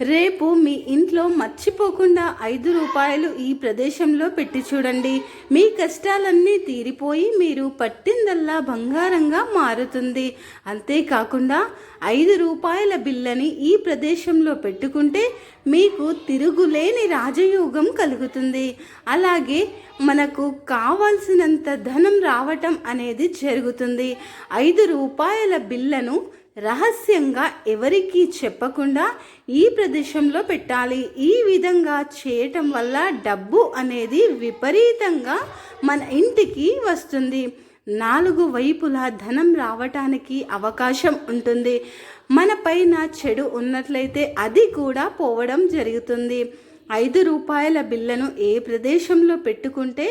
రేపు మీ ఇంట్లో మర్చిపోకుండా ఐదు రూపాయలు ఈ ప్రదేశంలో పెట్టి చూడండి. మీ కష్టాలన్నీ తీరిపోయి మీరు పట్టిందల్లా బంగారంగా మారుతుంది. అంతేకాకుండా ఐదు రూపాయల బిల్లని ఈ ప్రదేశంలో పెట్టుకుంటే మీకు తిరుగులేని రాజయోగం కలుగుతుంది. అలాగే మనకు కావాల్సినంత ధనం రావటం అనేది జరుగుతుంది. ఐదు రూపాయల బిల్లను రహస్యంగా ఎవరికీ చెప్పకుండా ఈ ప్రదేశంలో పెట్టాలి. ఈ విధంగా చేయటం వల్ల డబ్బు అనేది విపరీతంగా మన ఇంటికి వస్తుంది. నాలుగు వైపులా ధనం రావటానికి అవకాశం ఉంటుంది. మన పైన చెడు ఉన్నట్లయితే అది కూడా పోవడం జరుగుతుంది. ఐదు రూపాయల బిల్లను ఏ ప్రదేశంలో పెట్టుకుంటే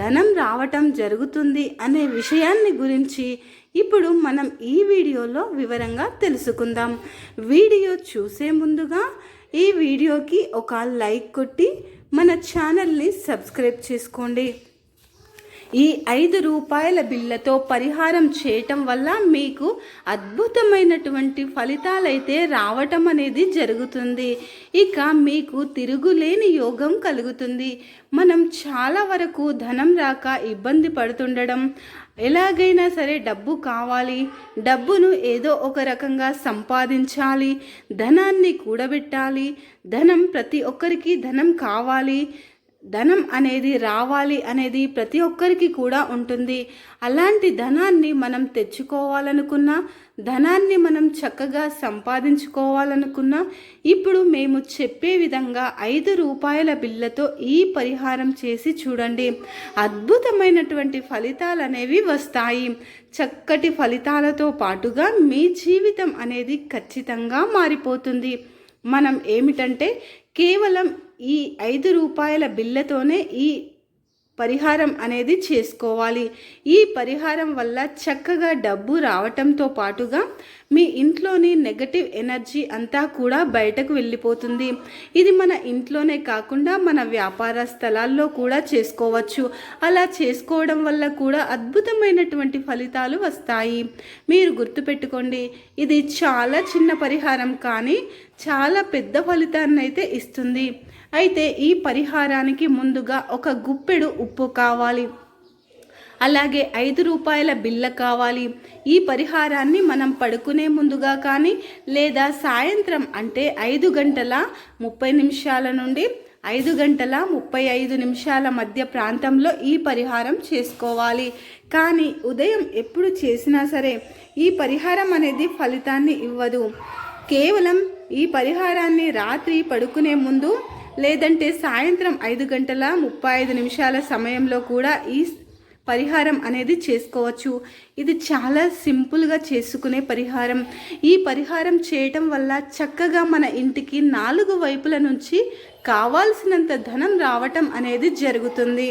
ధనం రావటం జరుగుతుంది అనే విషయాన్ని గురించి ఇప్పుడు మనం ఈ వీడియోలో వివరంగా తెలుసుకుందాం. వీడియో చూసే ముందుగా ఈ వీడియోకి ఒక లైక్ కొట్టి మన ఛానల్ని సబ్స్క్రైబ్ చేసుకోండి. ఈ ఐదు రూపాయల బిళ్ళతో పరిహారం చేయటం వల్ల మీకు అద్భుతమైనటువంటి ఫలితాలైతే రావటం అనేది జరుగుతుంది. ఇక మీకు తిరుగులేని యోగం కలుగుతుంది. మనం చాలా వరకు ధనం రాక ఇబ్బంది పడుతుండడం ఎలాగైనా సరే డబ్బు కావాలి. డబ్బును ఏదో ఒక రకంగా సంపాదించాలి. ధనాన్ని కూడబెట్టాలి. ధనం ప్రతి ఒక్కరికి ధనం కావాలి. ధనం అనేది రావాలి అనేది ప్రతి ఒక్కరికి కూడా ఉంటుంది. అలాంటి ధనాన్ని మనం తెచ్చుకోవాలనుకున్నా ధనాన్ని మనం చక్కగా సంపాదించుకోవాలనుకున్నా ఇప్పుడు మేము చెప్పే విధంగా ఐదు రూపాయల బిల్లతో ఈ పరిహారం చేసి చూడండి. అద్భుతమైనటువంటి ఫలితాలు అనేవి వస్తాయి. చక్కటి ఫలితాలతో పాటుగా మీ జీవితం అనేది ఖచ్చితంగా మారిపోతుంది. మనం ఏమిటంటే కేవలం ఈ ఐదు రూపాయల బిల్లతోనే ఈ పరిహారం అనేది చేసుకోవాలి. ఈ పరిహారం వల్ల చక్కగా డబ్బు రావటంతో పాటుగా మీ ఇంట్లోని నెగటివ్ ఎనర్జీ అంతా కూడా బయటకు వెళ్ళిపోతుంది. ఇది మన ఇంట్లోనే కాకుండా మన వ్యాపార స్థలాల్లో కూడా చేసుకోవచ్చు. అలా చేసుకోవడం వల్ల కూడా అద్భుతమైనటువంటి ఫలితాలు వస్తాయి. మీరు గుర్తుపెట్టుకోండి ఇది చాలా చిన్న పరిహారం కానీ చాలా పెద్ద ఫలితాన్ని అయితే ఇస్తుంది. అయితే ఈ పరిహారానికి ముందుగా ఒక గుప్పెడు ఉప్పు కావాలి. అలాగే ఐదు రూపాయల బిల్ల కావాలి. ఈ పరిహారాన్ని మనం పడుకునే ముందుగా కానీ లేదా సాయంత్రం అంటే ఐదు గంటల ముప్పై నిమిషాల నుండి ఐదు గంటల ముప్పై ఐదు నిమిషాల మధ్య ప్రాంతంలో ఈ పరిహారం చేసుకోవాలి. కానీ ఉదయం ఎప్పుడు చేసినా సరే ఈ పరిహారం అనేది ఫలితాన్ని ఇవ్వదు. కేవలం ఈ పరిహారాన్ని రాత్రి పడుకునే ముందు లేదంటే సాయంత్రం ఐదు గంటల ముప్పై ఐదు నిమిషాల సమయంలో కూడా ఈ పరిహారం అనేది చేసుకోవచ్చు. ఇది చాలా సింపుల్గా చేసుకునే పరిహారం. ఈ పరిహారం చేయటం వల్ల చక్కగా మన ఇంటికి నాలుగు వైపుల నుంచి కావాల్సినంత ధనం రావటం అనేది జరుగుతుంది.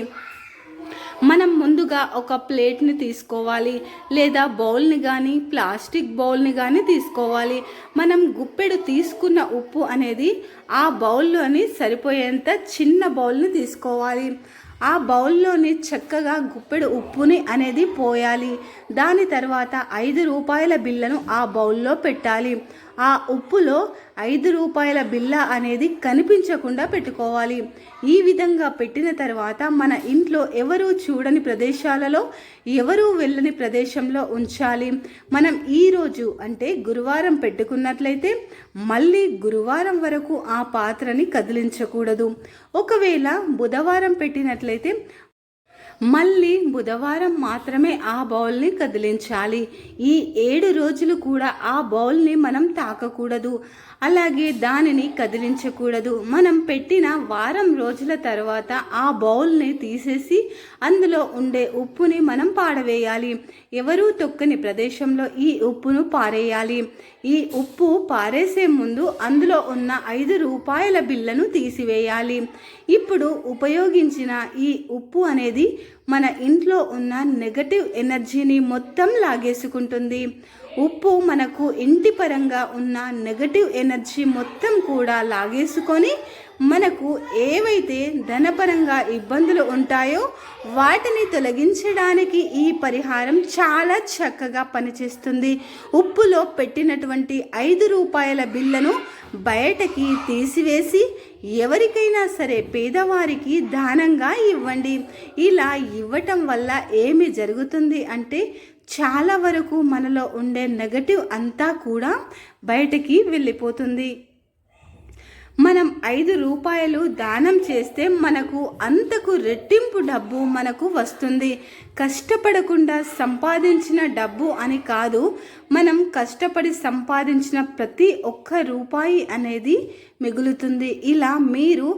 మనం ముందుగా ఒక ప్లేట్ని తీసుకోవాలి లేదా బౌల్ని కానీ ప్లాస్టిక్ బౌల్ని కానీ తీసుకోవాలి. మనం గుప్పెడు తీసుకున్న ఉప్పు అనేది ఆ బౌల్లోని సరిపోయేంత చిన్న బౌల్ని తీసుకోవాలి. ఆ బౌల్లోని చక్కగా గుప్పెడు ఉప్పుని అనేది పోయాలి. దాని తర్వాత ఐదు రూపాయల బిల్లను ఆ బౌల్లో పెట్టాలి. ఆ ఉప్పులో ఐదు రూపాయల బిల్ల అనేది కనిపించకుండా పెట్టుకోవాలి. ఈ విధంగా పెట్టిన తర్వాత మన ఇంట్లో ఎవరు చూడని ప్రదేశాలలో ఎవరు వెళ్ళని ప్రదేశంలో ఉంచాలి. మనం ఈరోజు అంటే గురువారం పెట్టుకున్నట్లయితే మళ్ళీ గురువారం వరకు ఆ పాత్రని కదిలించకూడదు. ఒకవేళ బుధవారం పెట్టినట్లయితే మళ్ళీ బుధవారం మాత్రమే ఆ బౌల్ని కదిలించాలి. ఈ ఏడు రోజులు కూడా ఆ బౌల్ని మనం తాకకూడదు. అలాగే దానిని కదిలించకూడదు. మనం పెట్టిన వారం రోజుల తర్వాత ఆ బౌల్ని తీసేసి అందులో ఉండే ఉప్పుని మనం పాడవేయాలి. ఎవరూ తొక్కని ప్రదేశంలో ఈ ఉప్పును పారేయాలి. ఈ ఉప్పు పారేసే ముందు అందులో ఉన్న ఐదు రూపాయల బిల్లను తీసివేయాలి. ఇప్పుడు ఉపయోగించిన ఈ ఉప్పు అనేది మన ఇంట్లో ఉన్న నెగటివ్ ఎనర్జీని మొత్తం లాగేసుకుంటుంది. ఉప్పు మనకు ఇంటి పరంగా ఉన్న నెగటివ్ ఎనర్జీ మొత్తం కూడా లాగేసుకొని మనకు ఏవైతే ధనపరంగా ఇబ్బందులు ఉంటాయో వాటిని తొలగించడానికి ఈ పరిహారం చాలా చక్కగా పనిచేస్తుంది. ఉప్పులో పెట్టినటువంటి ఐదు రూపాయల బిల్లను బయటకి తీసివేసి ఎవరికైనా సరే పేదవారికి దానంగా ఇవ్వండి. ఇలా ఇవ్వటం వల్ల ఏమి జరుగుతుంది అంటే చాలా వరకు మనలో ఉండే నెగటివ్ అంతా కూడా బయటకి వెళ్ళిపోతుంది. మనం ఐదు రూపాయలు దానం చేస్తే మనకు అంతకు రెట్టింపు డబ్బు మనకు వస్తుంది. కష్టపడకుండా సంపాదించిన డబ్బు అని కాదు మనం కష్టపడి సంపాదించిన ప్రతి ఒక్క రూపాయి అనేది మిగులుతుంది. ఇలా మీరు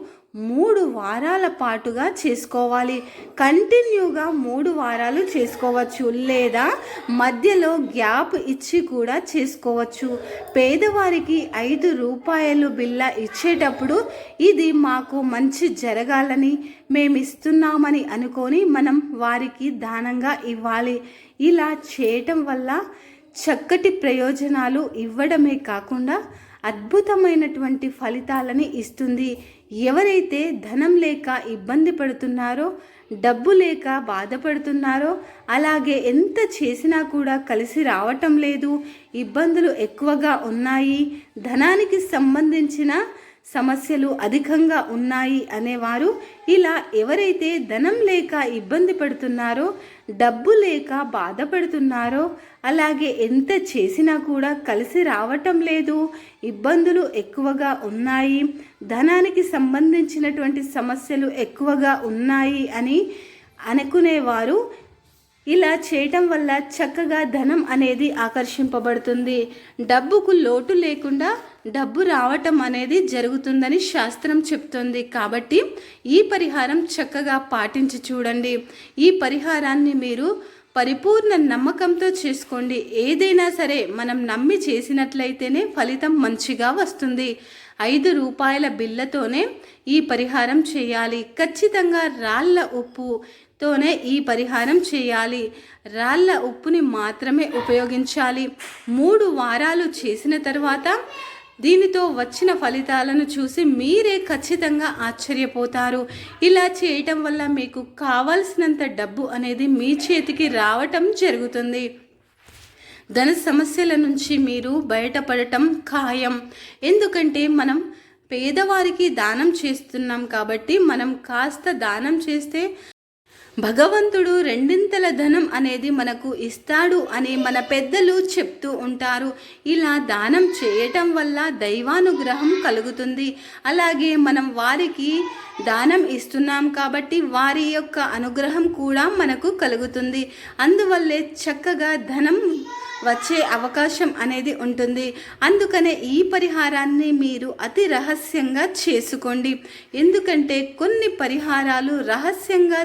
మూడు వారాల పాటుగా చేసుకోవాలి. కంటిన్యూగా మూడు వారాలు చేసుకోవచ్చు. లేదా మధ్యలో గ్యాప్ ఇచ్చి కూడా చేసుకోవచ్చు. పేదవారికి ఐదు రూపాయలు బిల్ల ఇచ్చేటప్పుడు ఇది మాకు మంచి జరగాలని మేము ఇస్తున్నామని అనుకొని మనం వారికి దానంగా ఇవ్వాలి. ఇలా చేయటం వల్ల చక్కటి ప్రయోజనాలు ఇవ్వడమే కాకుండా అద్భుతమైనటువంటి ఫలితాలని ఇస్తుంది. ఎవరైతే ధనం లేక ఇబ్బంది పడుతున్నారో డబ్బు లేక బాధపడుతున్నారో అలాగే ఎంత చేసినా కూడా కలిసి రావటం లేదు ఇబ్బందులు ఎక్కువగా ఉన్నాయి ధనానికి సంబంధించిన సమస్యలు అధికంగా ఉన్నాయి అనేవారు ఇలా ఎవరైతే ధనం లేక ఇబ్బంది పడుతున్నారో డబ్బు లేక బాధపడుతున్నారో అలాగే ఎంత చేసినా కూడా కలిసి రావటం లేదు ఇబ్బందులు ఎక్కువగా ఉన్నాయి ధనానికి సంబంధించినటువంటి సమస్యలు ఎక్కువగా ఉన్నాయి అని అనుకునేవారు. ఇలా చేయటం వల్ల చక్కగా ధనం అనేది ఆకర్షింపబడుతుంది. డబ్బుకు లోటు లేకుండా డబ్బు రావటం అనేది జరుగుతుందని శాస్త్రం చెప్తుంది. కాబట్టి ఈ పరిహారం చక్కగా పాటించి చూడండి. ఈ పరిహారాన్ని మీరు పరిపూర్ణ నమ్మకంతో చేసుకోండి. ఏదైనా సరే మనం నమ్మి చేసినట్లయితేనే ఫలితం మంచిగా వస్తుంది. ఐదు రూపాయల బిల్లతోనే ఈ పరిహారం చేయాలి. ఖచ్చితంగా రాళ్ళ ఉప్పుతోనే ఈ పరిహారం చేయాలి. రాళ్ళ ఉప్పుని మాత్రమే ఉపయోగించాలి. మూడు వారాలు చేసిన తర్వాత దీనితో వచ్చిన ఫలితాలను చూసి మీరే ఖచ్చితంగా ఆశ్చర్యపోతారు. ఇలా చేయటం వల్ల మీకు కావాల్సినంత డబ్బు అనేది మీ చేతికి రావటం జరుగుతుంది. ధన సమస్యల నుంచి మీరు బయటపడటం ఖాయం. ఎందుకంటే మనం పేదవారికి దానం చేస్తున్నాం కాబట్టి మనం కాస్త దానం చేస్తే భగవంతుడు రెండింతల ధనం అనేది మనకు ఇస్తాడు అని మన పెద్దలు చెప్తూ ఉంటారు. ఇలా దానం చేయటం వల్ల దైవానుగ్రహం కలుగుతుంది. అలాగే మనం వారికి దానం ఇస్తున్నాం కాబట్టి వారి యొక్క అనుగ్రహం కూడా మనకు కలుగుతుంది. అందువల్లే చక్కగా ధనం వచ్చే అవకాశం అనేది ఉంటుంది. అందుకనే ఈ పరిహారాన్ని మీరు అతి రహస్యంగా చేసుకోండి. ఎందుకంటే కొన్ని పరిహారాలు రహస్యంగా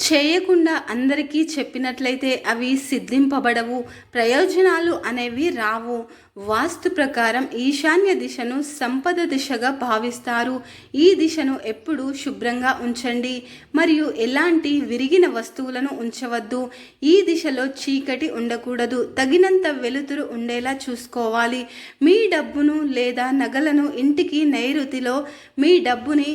చేయకుండా అందరికీ చెప్పినట్లయితే అవి సిద్ధింపబడవు ప్రయోజనాలు అనేవి రావు. వాస్తు ప్రకారం ఈశాన్య దిశను సంపద దిశగా భావిస్తారు. ఈ దిశను ఎప్పుడూ శుభ్రంగా ఉంచండి. మరియు ఎలాంటి విరిగిన వస్తువులను ఉంచవద్దు. ఈ దిశలో చీకటి ఉండకూడదు. తగినంత వెలుతురు ఉండేలా చూసుకోవాలి. మీ డబ్బును లేదా నగలను ఇంటికి నైరుతిలో మీ డబ్బుని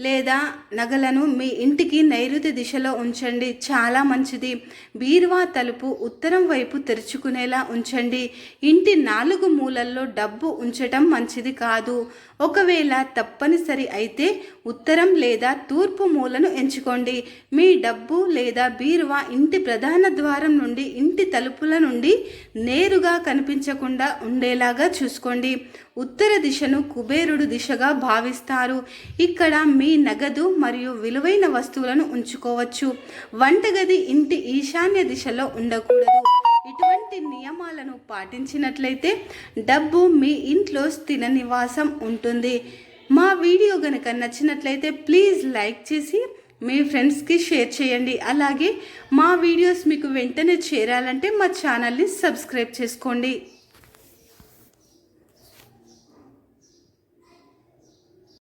లేదా నగలను మీ ఇంటికి నైరుతి దిశలో ఉంచండి. చాలా మంచిది. బీరువా తలుపు ఉత్తరం వైపు తెరుచుకునేలా ఉంచండి. ఇంటి నాలుగు మూలల్లో డబ్బు ఉంచటం మంచిది కాదు. ఒకవేళ తప్పనిసరి అయితే ఉత్తరం లేదా తూర్పు మూలను ఎంచుకోండి. మీ డబ్బు లేదా బీరువా ఇంటి ప్రధాన ద్వారం నుండి ఇంటి తలుపుల నుండి నేరుగా కనిపించకుండా ఉండేలాగా చూసుకోండి. ఉత్తర దిశను కుబేరుడు దిశగా భావిస్తారు. ఇక్కడ మీ నగదు మరియు విలువైన వస్తువులను ఉంచుకోవచ్చు. వంటగది ఇంటి ఈశాన్య దిశలో ఉండకూడదు. ఇటువంటి నియమాలను పాటించినట్లయితే డబ్బు మీ ఇంట్లో స్థిర నివాసం ఉంటుంది. మా వీడియో కనుక నచ్చినట్లయితే ప్లీజ్ లైక్ చేసి మీ ఫ్రెండ్స్కి షేర్ చేయండి. అలాగే మా వీడియోస్ మీకు వెంటనే చేరాలంటే మా ఛానల్ని సబ్స్క్రైబ్ చేసుకోండి.